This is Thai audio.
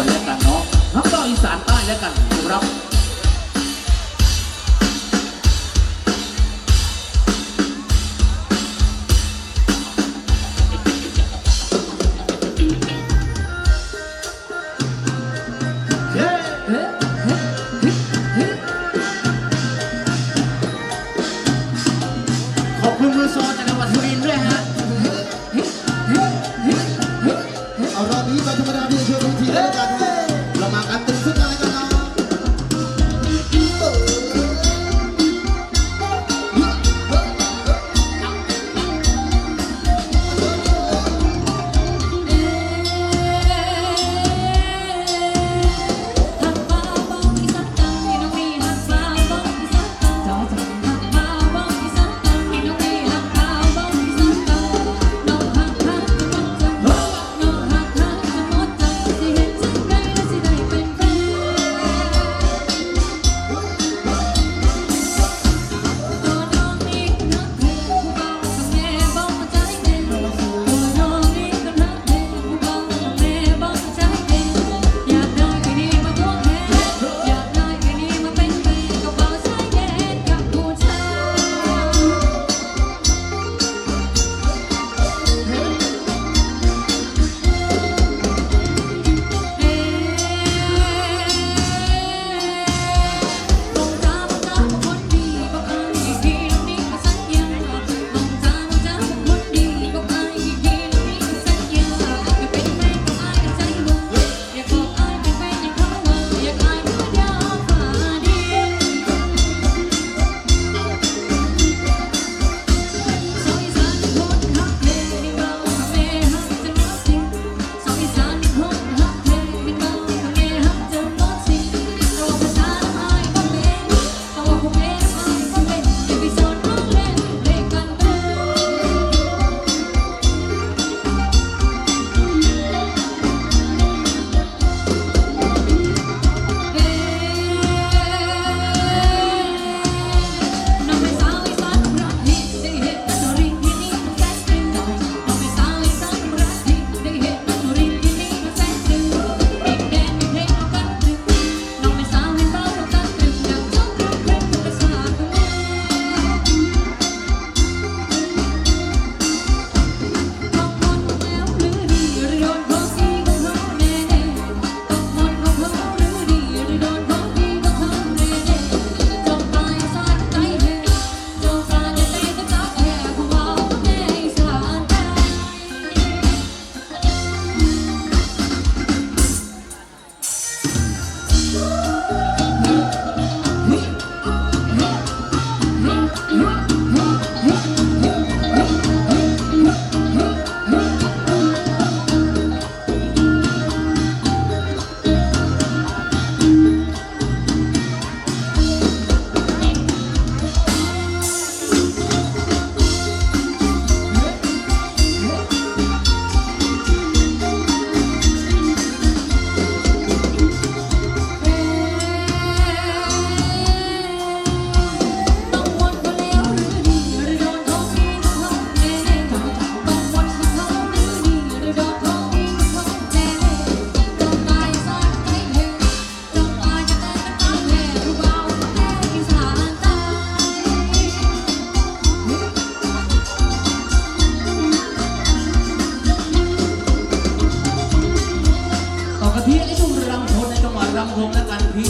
ด้ยแล้วกันเนาะทั้งภาอีสานใต้แล้วกันครับขอบคุณมือซนจากจังหวัดสุรินทร์ด้วยฮะ ชมแล้วกันพี่